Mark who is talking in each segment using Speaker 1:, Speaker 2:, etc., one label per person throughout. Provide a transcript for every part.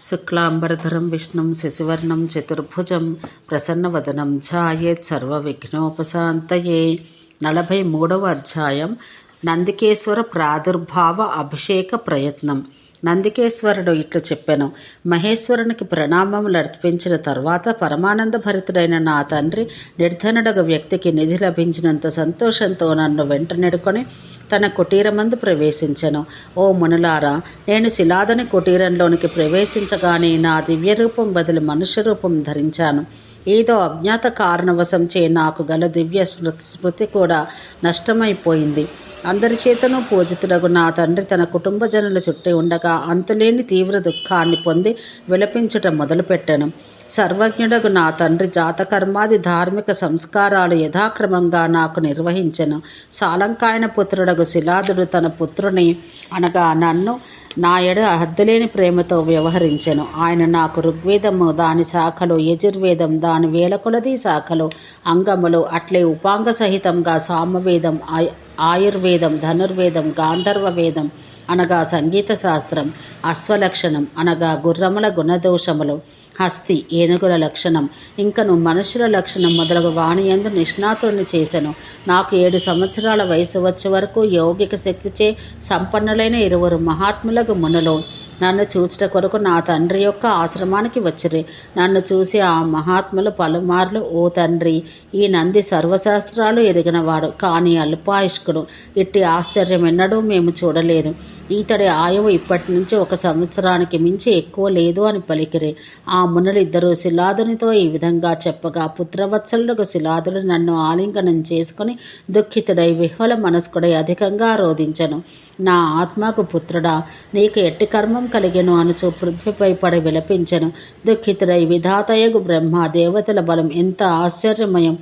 Speaker 1: శుక్లాంబరధరం విష్ణుం శశివర్ణం చతుర్భుజం ప్రసన్నవదనం ఛాయేత్ సర్వవిఘ్నోపశాంతయే. నలభై మూడవ అధ్యాయం. నందికేశ్వర ప్రాదుర్భావ అభిషేక ప్రయత్నం. నందికేశ్వరుడు ఇట్లు చెప్పాను. మహేశ్వరునికి ప్రణామములు అర్పించిన తర్వాత పరమానంద భరితుడైన నా తండ్రి నిర్ధనుడగ వ్యక్తికి నిధి లభించినంత సంతోషంతో నన్ను వెంట నెడుకొని తన కుటీరమందు ప్రవేశించెను. ఓ మునులారా నేను శిలాదని కుటీరంలోనికి ప్రవేశించగానే నా దివ్య రూపం బదులు మనుష్య రూపం ధరించాను. ఏదో అజ్ఞాత కారణవశంచే నాకు గల దివ్య స్మృతి కూడా నష్టమైపోయింది. అందరి చేతను పూజితుడగు. నా తండ్రి తన కుటుంబ జనుల చుట్టి ఉండగా అంతులేని తీవ్ర దుఃఖాన్ని పొంది విలపించుట మొదలుపెట్టాను. సర్వజ్ఞుడగు నా తండ్రి జాతకర్మాది ధార్మిక సంస్కారాలు యథాక్రమంగా నాకు నిర్వహించెను. సాలంకాయన పుత్రుడగు శిలాదుడు తన పుత్రుని అనగా నన్ను నా ఎడ హద్దులేని ప్రేమతో వ్యవహరించెను. ఆయన నాకు ఋగ్వేదము దాని శాఖలు యజుర్వేదం దాని వేలకొలది శాఖలు అంగములు అట్లే ఉపాంగ సహితంగా సామవేదం ఆయుర్వేదం వేదం ధనుర్వేదం గాంధర్వ వేదం అనగా సంగీత శాస్త్రం అశ్వలక్షణం అనగా గుర్రముల గుణదోషములు హస్తి ఏనుగుల లక్షణం ఇంకను మనుషుల లక్షణం మొదలగు వాణియందు నిష్ణాతుడిని చేశాను నాకు ఏడు సంవత్సరాల వయసు వచ్చే వరకు యౌగిక శక్తిచే సంపన్నులైన ఇరువురు మహాత్ములకు మునులు. నన్ను చూచుట కొరకు నా తండ్రి యొక్క ఆశ్రమానికి వచ్చిరి. నన్ను చూసి ఆ మహాత్ములు పలుమార్లు ఓ తండ్రి ఈ నంది సర్వశాస్త్రాలు ఎరిగినవాడు కానీ అల్పాయుష్కుడు. ఇట్టి ఆశ్చర్యం ఎన్నడూ మేము చూడలేదు. ఈతడి ఆయువు ఇప్పటి నుంచి ఒక సంవత్సరానికి మించి ఎక్కువ లేదు అని పలికిరి. ఆ మునులిద్దరూ శిలాదునితో ఈ విధంగా చెప్పగా పుత్రవత్సలులకు శిలాదుడు నన్ను ఆలింగనం చేసుకుని దుఃఖితుడై విహ్వల మనస్కుడై అధికంగా రోధించను. నా ఆత్మకు పుత్రుడా నీకు ఎట్టి కర్మం కలిగెను అనుచు పృథ్వీపై పడి విలపించెను. దుఃఖితుడై విధాతయగు బ్రహ్మ దేవతల బలం ఎంత ఆశ్చర్యమయం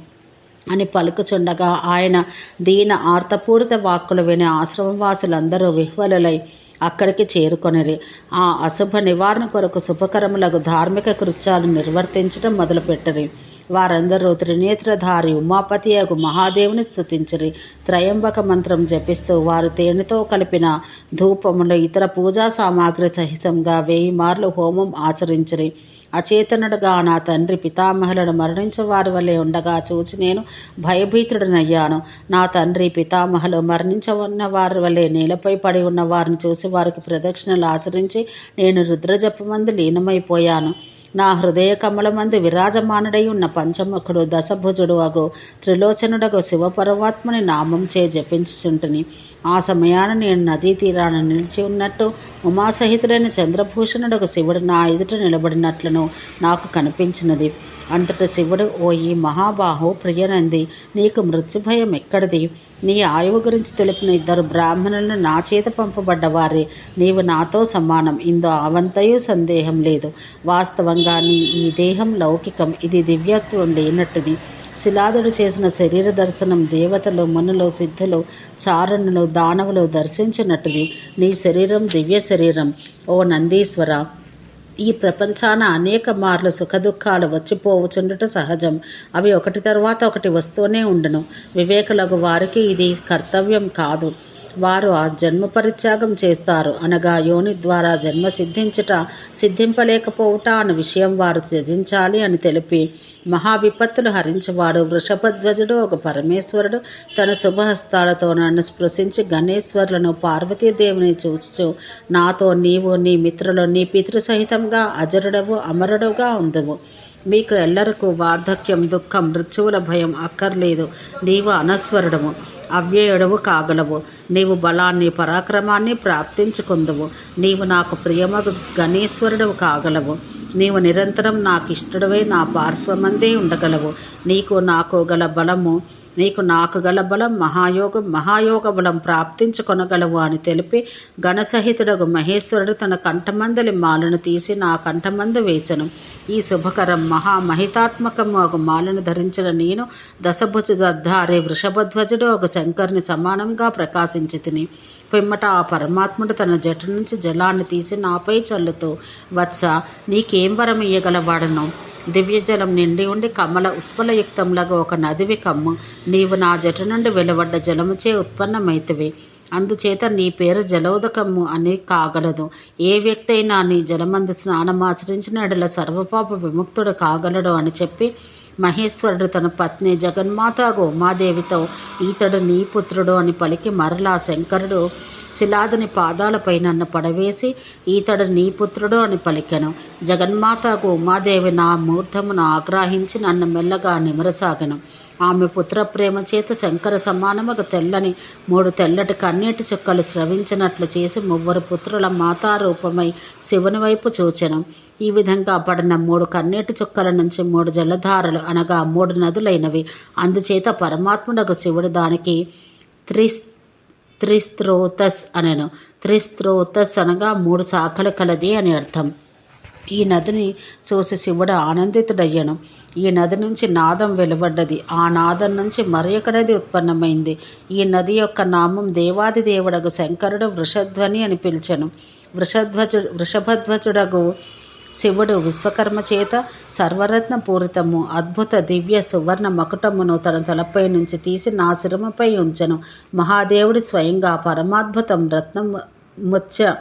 Speaker 1: అని పలుకుచుండగా ఆయన దీన ఆర్తపూరిత వాక్కులు విని ఆశ్రమవాసులందరూ విహ్వలులై అక్కడికి చేరుకొనిరి. ఆ అశుభ నివారణ కొరకు శుభకరములకు ధార్మిక కృత్యాలు నిర్వర్తించడం మొదలుపెట్టరి. వారందరూ త్రినేత్రధారి ఉమాపతి అగు మహాదేవుని స్థుతించిరి త్రయంబక మంత్రం జపిస్తూ వారు తేనెతో కలిపిన ధూపములు ఇతర పూజా సామాగ్రి సహితంగా వేయి మార్లు హోమం ఆచరించిరి. అచేతనుడుగా నా తండ్రి పితామహులను మరణించే వారి వల్లే ఉండగా చూచి నేను భయభీతుడనయ్యాను. నా తండ్రి పితామహులు మరణించవున్న వారి వల్లే నేలపై పడి ఉన్న వారిని చూసి వారికి ప్రదక్షిణలు ఆచరించి నేను రుద్రజపమందు లీనమైపోయాను. నా హృదయ కమలమందు విరాజమానుడై ఉన్న పంచముఖుడు దశభుజుడు అగు త్రిలోచనుడగు శివపరమాత్మని నామం చే జపించుచుంటుని. ఆ సమయాన నేను నదీ తీరాన నిలిచి ఉన్నట్టు ఉమాసహితుడైన చంద్రభూషణుడకు శివుడు నా ఎదుట నిలబడినట్లను నాకు కనిపించినది. అంతట శివుడు ఓ ఈ మహాబాహు ప్రియనంది నీకు మృత్యుభయం ఎక్కడిది? నీ ఆయువు గురించి తెలిపిన ఇద్దరు బ్రాహ్మణులను నా చేత పంపబడ్డవారే. నీవు నాతో సమానం. ఇందో అవంతయు సందేహం లేదు. వాస్తవంగా నీ ఈ దేహం లౌకికం. ఇది దివ్యత్వం లేనట్టుది. శిలాదుడు చేసిన శరీర దర్శనం దేవతలు మునులు సిద్ధులు చారణులు దానవులు దర్శించినట్టుది. నీ శరీరం దివ్య శరీరం. ఓ నందీశ్వర ఈ ప్రపంచాన అనేక మార్లు సుఖదుఖాలు వచ్చిపోవచుండుట సహజం. అవి ఒకటి తర్వాత ఒకటి వస్తూనే ఉండును. వివేకులకు వారికి ఇది కర్తవ్యం కాదు. వారు ఆ జన్మ పరిత్యాగం చేస్తారు. అనగా యోని ద్వారా జన్మ సిద్ధించుట సిద్ధింపలేకపోవుట అన్న విషయం వారు త్యజించాలి అని తెలిపి మహా విపత్తులు వృషభధ్వజుడు ఒక పరమేశ్వరుడు. తన శుభహస్తాలతో నన్ను స్పృశించి గణేశ్వరులను పార్వతీదేవిని చూచుచు నాతో నీవు నీ మిత్రులు నీ పితృ సహితంగా అజరుడవు అమరుడుగా ఉండవు మీకు ఎల్లరకు వార్ధక్యం దుఃఖం మృత్యువుల భయం అక్కర్లేదు. నీవు అనస్వరుడము అవ్యయుడవు కాగలవు. నీవు బలాన్ని పరాక్రమాన్ని ప్రాప్తించుకుందువు. నీవు నాకు ప్రియమగు గణేశ్వరుడవు కాగలవు. నీవు నిరంతరం నాకు ఇష్టడవై నా పార్శ్వమందే ఉండగలవు. నీకు నాకు గల బలము నీకు నాకు గల బలం మహాయోగం మహాయోగ బలం ప్రాప్తించుకొనగలవు అని తెలిపి గణసహితుడగు మహేశ్వరుడు తన కంఠమందలి మాలను తీసి నా కంఠమందు వేసెను ఈ శుభకరం మహామహితాత్మకము ఒక మాలను ధరించిన నేను దశభుజధారి వృషభధ్వజుడు ఒక శంకరుని సమానంగా ప్రకాశించి తిని పిమ్మట ఆ పరమాత్ముడు తన జటు నుంచి జలాన్ని తీసి నాపై చల్లుతూ వత్స నీకేం వరం ఇయ్యగలవాడను? దివ్యజలం నిండి ఉండి కమల ఉత్పలయుక్తంలాగా ఒక నదివి కమ్ము. నీవు నా జట నుండి వెలువడ్డ జలముచే ఉత్పన్నమైతివి. అందుచేత నీ పేరు జలోదకము అని కాగలదు. ఏ వ్యక్తి అయినా నీ జలమందు స్నానం సర్వపాప విముక్తుడు కాగలడు అని చెప్పి మహేశ్వరుడు తన పత్ని జగన్మాత ఉమాదేవితో ఈతడు నీ పుత్రుడు అని పలికి మరలా శంకరుడు శిలాదుని పాదాలపై నన్ను పడవేసి ఈతడు నీ పుత్రుడు అని పలికెను. జగన్మాతకు ఉమాదేవి నా మూర్ధమును ఆగ్రహించి నన్ను మెల్లగా నిమరసాగను. ఆమె పుత్ర ప్రేమ చేత శంకర సమానముగా తెల్లని మూడు తెల్లటి కన్నీటి చుక్కలు స్రవించినట్లు చేసి మువ్వరు పుత్రుల మాతారూపమై శివుని వైపు చూచెను. ఈ విధంగా పడిన మూడు కన్నీటి చుక్కల నుంచి మూడు జలధారలు అనగా మూడు నదులైనవి. అందుచేత పరమాత్ముడకు శివుడు దానికి త్రిస్ త్రిస్త్రోతస్ అనెను. త్రిస్త్రోతస్ అనగా మూడు శాఖలు కలది అని అర్థం. ఈ నదిని చూసి శివుడు ఆనందితుడయ్యను. ఈ నది నుంచి నాదం వెలువడ్డది. ఆ నాదం నుంచి మరి నది ఉత్పన్నమైంది? ఈ నది యొక్క నామం దేవాది దేవుడగు శంకరుడు వృషధ్వని అని పిలిచెను. వృషధ్వజు వృషభధ్వజుడగు శివుడు విశ్వకర్మ చేత సర్వరత్న పూరితము అద్భుత దివ్య సువర్ణ మకుటమును తన తలపై నుంచి తీసి నా శిరముపై ఉంచెను. మహాదేవుడు స్వయంగా పరమాద్భుతం రత్నం ముత్య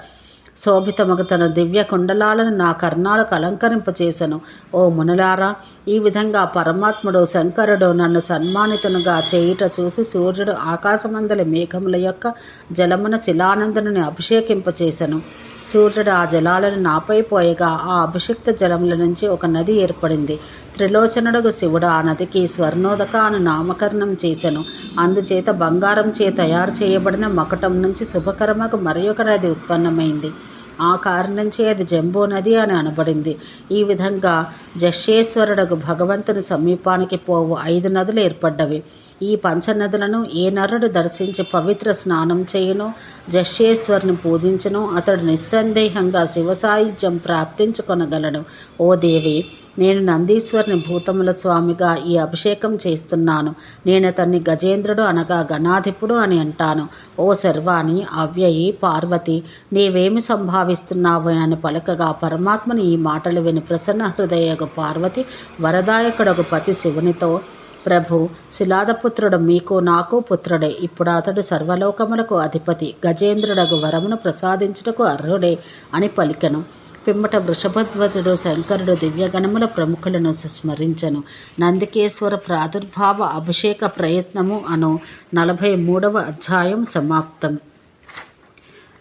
Speaker 1: శోభితముగా తన దివ్య కుండలాలను నా కర్ణాలకు అలంకరింపచేసెను. ఓ మునులారా ఈ విధంగా పరమాత్ముడు శంకరుడు నన్ను సన్మానితునుగా చేయుట చూసి సూర్యుడు ఆకాశమందలి మేఘముల యొక్క జలమున శిలానందనుని అభిషేకింపచేసెను. సూర్యుడు ఆ జలాలను నాపై పోయగా ఆ అభిషిక్త జలముల నుంచి ఒక నది ఏర్పడింది. త్రిలోచనుడుగు శివుడు ఆ నదికి స్వర్ణోదక అని నామకరణం చేశాను అందుచేత బంగారం చే తయారు చేయబడిన మకటం నుంచి శుభకరమకు మరి నది ఉత్పన్నమైంది. ఆ కారణంచే అది జంబూ నది అని అనబడింది. ఈ విధంగా జషేశ్వరుడకు భగవంతుని సమీపానికి పోవు ఐదు నదులు ఏర్పడ్డవి. ఈ పంచనదులను ఏ నరుడు దర్శించి పవిత్ర స్నానం చేయను జషేశ్వరుని పూజించను అతడు నిస్సందేహంగా శివ సాయుధ్యం ప్రాప్తించుకొనగలడు. ఓ దేవి నేను నందీశ్వరుని భూతముల స్వామిగా ఈ అభిషేకం చేస్తున్నాను. నేను అతన్ని గజేంద్రుడు అనగా గణాధిపుడు అని అంటాను. ఓ శర్వాణి అవ్యయి పార్వతి నీవేమి సంభావిస్తున్నావు అని పలకగా పరమాత్మని ఈ మాటలు విని ప్రసన్న హృదయగు పార్వతి వరదాయకుడగు పతి శివునితో ప్రభు శిలాదపుత్రుడు మీకు నాకు పుత్రుడే. ఇప్పుడు అతడు సర్వలోకములకు అధిపతి. గజేంద్రుడగు వరమును ప్రసాదించుటకు అర్హుడే అని పలికెను. పిమ్మట వృషభధ్వజుడు శంకరుడు దివ్యగణముల ప్రముఖులను స్మరించను నందికేశ్వర ప్రాదుర్భావ అభిషేక ప్రయత్నము అను నలభై మూడవ అధ్యాయం సమాప్తం.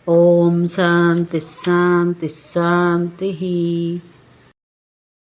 Speaker 1: ఓం శాంతి శాంతి శాంతి.